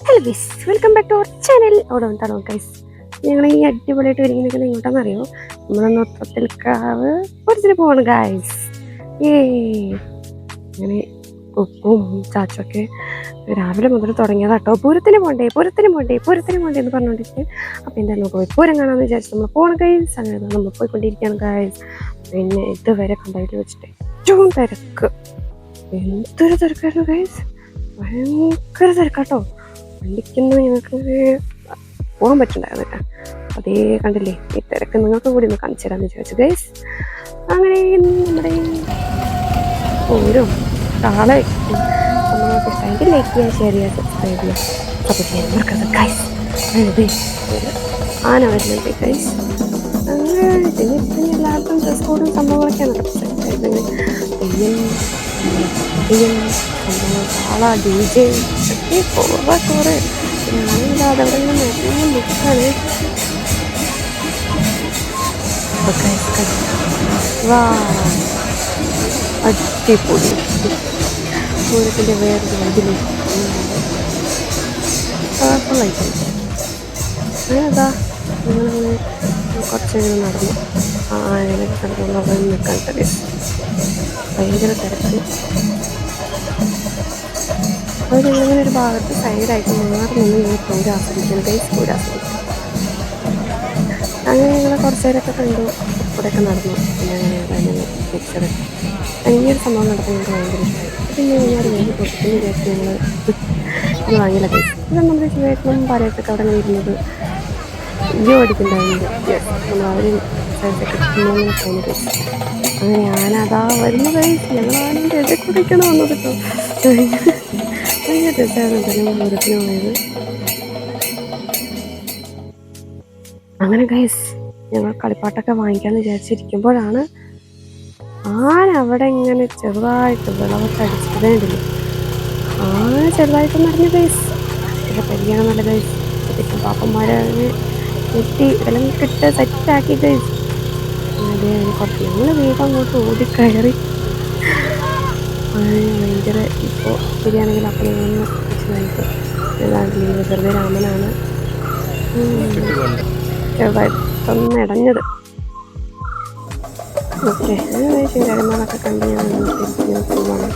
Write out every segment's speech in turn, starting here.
Hello guys welcome back to our channel അവിടെ വന്നിട്ടാണോ guys ഞങ്ങൾ ഈ അടിപൊളിയായിട്ട് ഒരുങ്ങിയിരിക്കുന്നത് എങ്ങോട്ടാണെന്നറിയോ നമ്മളൊന്ന് ഒത്തത്തിൽ കാവ് കുറച്ചിന് പോവാണ് ഗൈസ് ഏ അങ്ങനെ ഉപ്പും ചാച്ചൊക്കെ രാവിലെ മുതൽ തുടങ്ങിയതാട്ടോ. പൂരത്തിന് പോണ്ടേ പൂരത്തിന് പോണ്ടേ പൂരത്തിന് പോണ്ടേ എന്ന് പറഞ്ഞുകൊണ്ടിരിക്കും അപ്പം എന്റെ നമുക്ക് പോയി പൂരം കാണാമെന്ന് വിചാരിച്ചു നമ്മൾ പോകണം ഗൈസ് അങ്ങനെ നമ്മൾ പോയിക്കൊണ്ടിരിക്കുകയാണ് ഗൈസ് പിന്നെ ഇതുവരെ കണ്ടതിൽ വെച്ചിട്ട് ഏറ്റവും തിരക്ക്. എന്തൊരു തിരക്കായിരുന്നു ഗൈസ് ഭയങ്കര തിരക്കാട്ടോ. വണ്ടിക്കൊന്നും ഞങ്ങൾക്ക്. പോകാൻ പറ്റുന്നുണ്ടായിരുന്നില്ല അതേ കണ്ടില്ലേ? ഈ തിരക്ക് നിങ്ങൾക്ക് കൂടി ഒന്ന് കാണിച്ചു തരാമെന്ന് വിചാരിച്ചു. ഗൈസ് അങ്ങനെ നമ്മുടെ ഓരോ ആളെ നമുക്ക് ഇഷ്ടമെങ്കിൽ ലൈക്ക് ചെയ്യുക ഷെയർ ചെയ്യുക സബ്സ്ക്രൈബ് ചെയ്യുക. സപ്പോർട്ട് ചെയ്യാൻ മറക്കരുത് ഗൈസ് അതായത് ആന വരുന്നുണ്ട് ഗൈസ് അങ്ങനെ എല്ലാവർക്കും ഡ്രസ് കോഡും സംഭവങ്ങളൊക്കെയാണ്. തെയ്യം സംഭവങ്ങൾ ആളാ ഡി ജെ ഒക്കെ കുറേ കുറേ ഞാനിതാ അതവിടെ നിന്ന് മരുന്ന് നിൽക്കാണ് വാ അടിപൊളി പൂരത്തിൻ്റെ വേറൊരു വണ്ടിയിൽ കളർഫുള്ളായിട്ട് അങ്ങനെ അതാ നിങ്ങളിങ്ങനെ കുറച്ച് ഇങ്ങനെ നടന്നു. ആ ആനയിലൊക്കെ കിടന്നു അവിടെ നിൽക്കാൻ കഴിയും ഭയങ്കര തിരക്ക്. അവരിങ്ങനെ ഒരു ഭാഗത്ത് സൈഡായിട്ട് മാറി നിന്ന് ഞങ്ങൾ പൂരം ആസ്വദിക്കണം ഗൈസ് ആസ്വദിക്കും അങ്ങനെ ഞങ്ങൾ കുറച്ച് നേരമൊക്കെ കണ്ടു. കൂടെയൊക്കെ നടന്നു. പിന്നെ അങ്ങനെ അങ്ങനെ മിക്സർ ഭയങ്കര സംഭവം നടക്കാൻ ഞങ്ങൾക്ക് ഭയങ്കര ഇഷ്ടമായി. പിന്നെ ഞാൻ വേണ്ടി പൊട്ടിക്കുന്ന വിചാരിച്ച് ഞങ്ങൾ ഇത് വാങ്ങിയില്ല. ഗൈസ് ഇത് നമ്മുടെ ശിവേട്ടനും പാലയൊക്കെ അവിടെ അങ്ങനെ ഇരുന്നത് പഠിക്കുന്നുണ്ടായിരുന്നു അവർ അങ്ങനെ ഞാനതാ വരുന്ന കഴിച്ച് ഞങ്ങൾ ആനന്റെ കുടിക്കണം കൂടെയൊക്കെയാണ് ഭയങ്കര രസമായിരുന്നു തന്നെ പൂരത്തിന് പോയത്. അങ്ങനെ ഗൈസ് ഞങ്ങൾ കളിപ്പാട്ടൊക്കെ വാങ്ങിക്കാന്ന് വിചാരിച്ചിരിക്കുമ്പോഴാണ് ആന ഇങ്ങനെ ചെറുതായിട്ട് വിളവത്തടിച്ചതേ ഉണ്ടല്ലോ ആന ചെറുതായിട്ട് നിറഞ്ഞു ഗൈസ് പക്ഷെ നല്ല ഗൈസ് പാപ്പന്മാരെ അതിനെ ഇതെല്ലാം കിട്ട് സെറ്റാക്കി കഴിച്ചു കുറച്ച് ഞങ്ങൾ വേഗം അങ്ങോട്ട് ഓടി കയറി. ഭയങ്കര ഇപ്പോൾ ശരിയാണെങ്കിൽ അപ്പം വെറുതെ രാമനാണ്. ചെറുതായിട്ടൊന്ന് ഇടഞ്ഞത്. ഓക്കെ ശരിയാകുന്നതൊക്കെ കണ്ട് ഞാൻ പോവാണ്.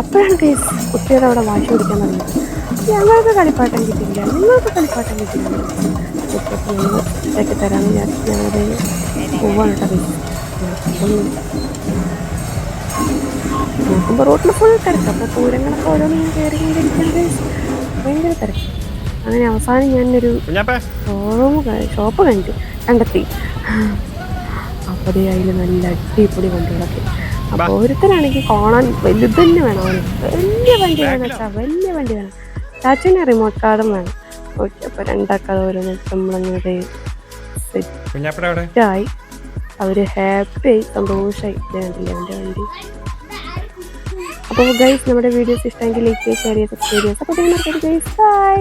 അപ്പോഴാണ് കേസ് കുട്ടിയുടെ അവിടെ വാശി പിടിക്കാൻ തുടങ്ങിയത്. ഞങ്ങൾക്ക് കളിപ്പാട്ടം കിട്ടില്ല നിങ്ങൾക്ക് കളിപ്പാട്ടം കിട്ടില്ല ഇതൊക്കെ തരാമെന്ന് വിചാരിച്ച് ഞങ്ങളുടെ പോവാണ് കേട്ടോ നോക്കുമ്പോൾ റോട്ടിൽ ഫുൾ തിരക്ക്. അപ്പോൾ പൂരങ്ങളൊക്കെ ഓരോന്നും കയറി ഭയങ്കര തിരക്ക്. അങ്ങനെ അവസാനം ഞാനൊരു ഷോറൂം ഷോപ്പ് കണ്ടു കണ്ടെത്തി. അപ്പോൾ അതേ അതിൽ നല്ല അടിപൊളി വണ്ടികളൊക്കെ. അപ്പോൾ ഒരുത്തരാണെങ്കിൽ കാണാൻ വലുത് തന്നെ വേണം വലിയ വണ്ടി വേണം വലിയ വണ്ടി വേണം. ചാച്ചുവിന് റിമോട്ട് കാർഡും വേണം. ഓക്കെ അപ്പോൾ രണ്ടാക്കാതെ ഓരോന്ന് നമ്മളങ്ങനെ സെറ്റായി അവർ ഹാപ്പിയായി സന്തോഷമായി ഞാൻ എന്റെ വണ്ടി. അപ്പോൾ ഗൈസ് നമ്മുടെ വീഡിയോസ് ഇഷ്ടമെങ്കിൽ ലൈക്ക് ചെയ്യുക ഷെയർ ചെയ്യുക സബ്സ്ക്രൈബ് ചെയ്യുക അപ്പോൾ ഗൈസ് ബൈ